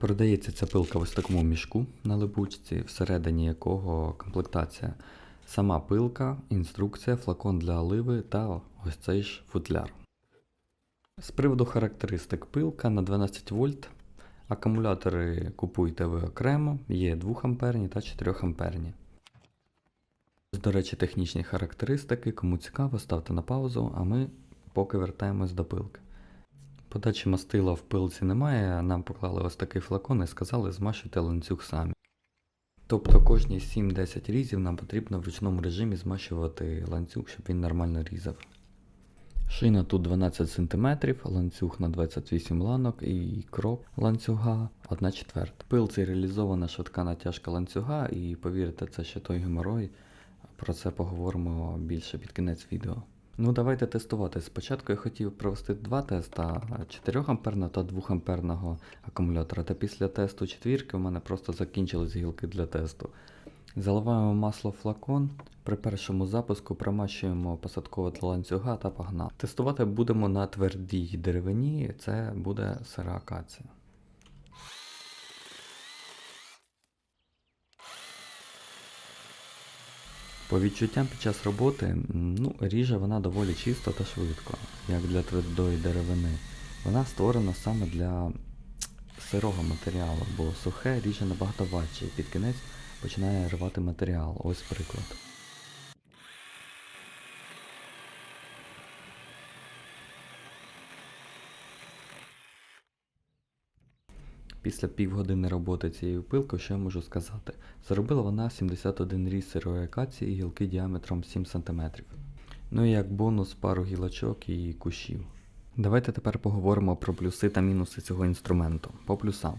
Продається ця пилка в ось такому мішку на липучці, всередині якого комплектація. Сама пилка, інструкція, флакон для оливи та ось цей ж футляр. З приводу характеристик пилка на 12 вольт. Акумулятори купуйте ви окремо, є 2 амперні та 4 амперні. До речі, технічні характеристики, кому цікаво, ставте на паузу, а ми поки вертаємось до пилки. Подачі мастила в пилці немає, нам поклали ось такий флакон і сказали змащуйте ланцюг самі. Тобто кожні 7-10 різів нам потрібно в ручному режимі змащувати ланцюг, щоб він нормально різав. Шина тут 12 см, ланцюг на 28 ланок і крок ланцюга 1 четверта. Пилці реалізована швидка натяжка ланцюга і повірте, це ще той геморой. Про це поговоримо більше під кінець відео. Ну, давайте тестувати. Спочатку я хотів провести два теста 4 амперного та 2 амперного акумулятора. Та після тесту четвірки у мене просто закінчились гілки для тесту. Заливаємо масло в флакон. При першому запуску промащуємо посадкове для ланцюга та погнали. Тестувати будемо на твердій деревині, це буде сира акація. По відчуттям під час роботи, ну, ріже вона доволі чисто та швидко, як для твердої деревини. Вона створена саме для сирого матеріалу, бо сухе ріже набагато важче і під кінець починає рвати матеріал. Ось приклад. Після півгодини роботи цією пилкою, що я можу сказати? Заробила вона 71 різ сирої акації і гілки діаметром 7 см. Ну і як бонус пару гілочок і кущів. Давайте тепер поговоримо про плюси та мінуси цього інструменту. По плюсам.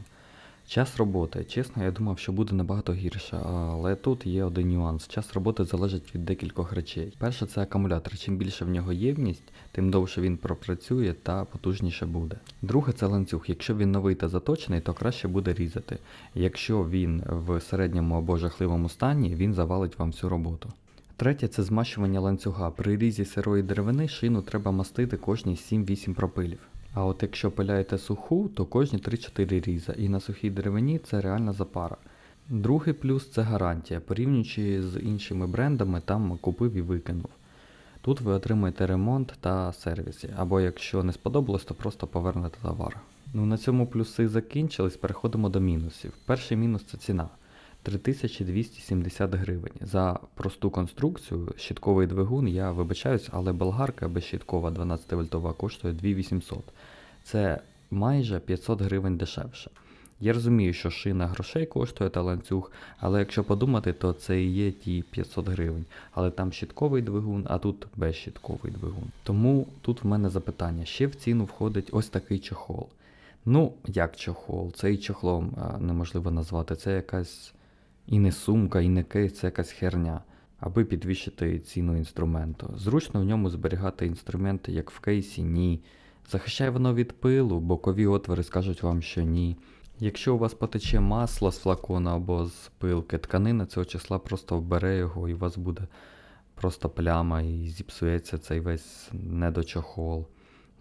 Час роботи. Чесно, я думав, що буде набагато гірше, але тут є один нюанс. Час роботи залежить від декількох речей. Перше, це акумулятор. Чим більше в нього ємність, тим довше він пропрацює та потужніше буде. Друге, це ланцюг. Якщо він новий та заточений, то краще буде різати. Якщо він в середньому або жахливому стані, він завалить вам всю роботу. Третє це змащування ланцюга. При різі сирої деревини шину треба мастити кожні 7-8 пропилів. А от якщо пиляєте суху, то кожні 3-4 різа, і на сухій деревині це реальна запара. Другий плюс це гарантія. Порівнюючи з іншими брендами, там купив і викинув. Тут ви отримаєте ремонт та сервіси, або якщо не сподобалось, то просто повернете товар. Ну на цьому плюси закінчились, переходимо до мінусів. Перший мінус це ціна. 3270 гривень. За просту конструкцію, щитковий двигун, я вибачаюсь, але болгарка безщиткова 12 вольтова коштує 2800. Це майже 500 гривень дешевше. Я розумію, що шина грошей коштує та ланцюг, але якщо подумати, то це і є ті 500 гривень. Але там щитковий двигун, а тут безщитковий двигун. Тому тут в мене запитання: ще в ціну входить ось такий чохол. Ну, як чохол, це і чохлом неможливо назвати. Це якась і не сумка, і не кейс, це якась херня, аби підвищити ціну інструменту. Зручно в ньому зберігати інструменти, як в кейсі, ні. Захищає воно від пилу, бокові отвори скажуть вам, що ні. Якщо у вас потече масло з флакона або з пилки, тканина цього числа просто вбере його і у вас буде просто пляма і зіпсується цей весь недочохол.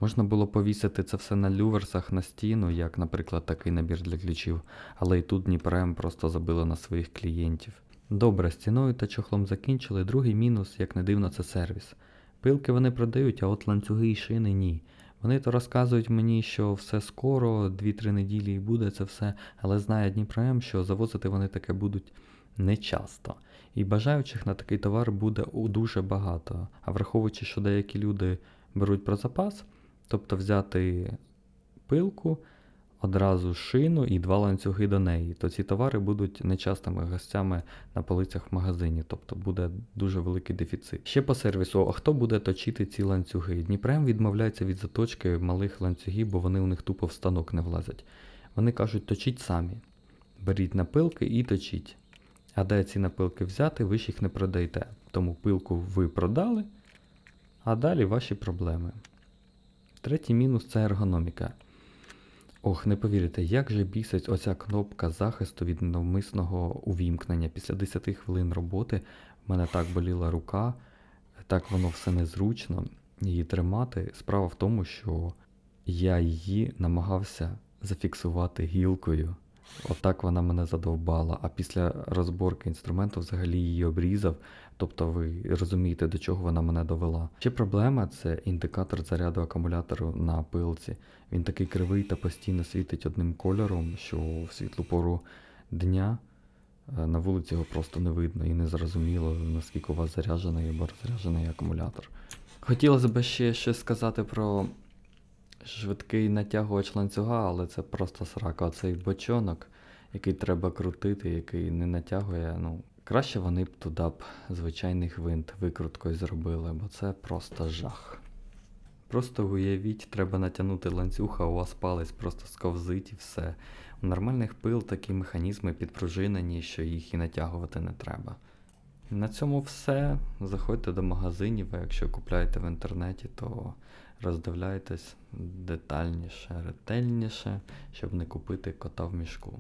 Можна було повісити це все на люверсах на стіну, як, наприклад, такий набір для ключів, але і тут Дніпрем просто забило на своїх клієнтів. Добре, з ціною та чохлом закінчили. Другий мінус, як не дивно, це сервіс. Пилки вони продають, а от ланцюги і шини ні. Вони то розказують мені, що все скоро, 2-3 неділі і буде це все, але знає Дніпрем, що завозити вони таке будуть нечасто. І бажаючих на такий товар буде дуже багато. А враховуючи, що деякі люди беруть про запас, тобто взяти пилку, одразу шину і два ланцюги до неї, то ці товари будуть нечастими гостями на полицях в магазині, тобто буде дуже великий дефіцит. Ще по сервісу, а хто буде точити ці ланцюги? Дніпрем відмовляється від заточки малих ланцюгів, бо вони у них тупо в станок не влазять. Вони кажуть, точіть самі. Беріть напилки і точіть. А де ці напилки взяти, ви ж їх не продаєте. Тому пилку ви продали, а далі ваші проблеми. Третій мінус це ергономіка. Ох, не повірите, як же бісить оця кнопка захисту від навмисного увімкнення. Після 10 хвилин роботи в мене так боліла рука, так воно все незручно її тримати. Справа в тому, що я її намагався зафіксувати гілкою Отак вона мене задовбала. А після розборки інструменту взагалі її обрізав. Тобто ви розумієте, до чого вона мене довела. Ще проблема це індикатор заряду акумулятору на пилці. Він такий кривий та постійно світить одним кольором, що в світлу пору дня е, на вулиці його просто не видно і не зрозуміло, наскільки у вас заряджений або розряджений акумулятор. Хотілося б ще щось сказати про швидкий натягувач ланцюга, але це просто срака. Оцей бочонок, який треба крутити, який не натягує. Ну, краще вони б туди б звичайний гвинт викруткою зробили, бо це просто жах. Просто уявіть, треба натягнути ланцюг, а у вас палець просто сковзить і все. У нормальних пил такі механізми підпружинені, що їх і натягувати не треба. На цьому все. Заходьте до магазинів, а якщо купляєте в інтернеті, то роздивляйтесь детальніше, ретельніше, щоб не купити кота в мішку.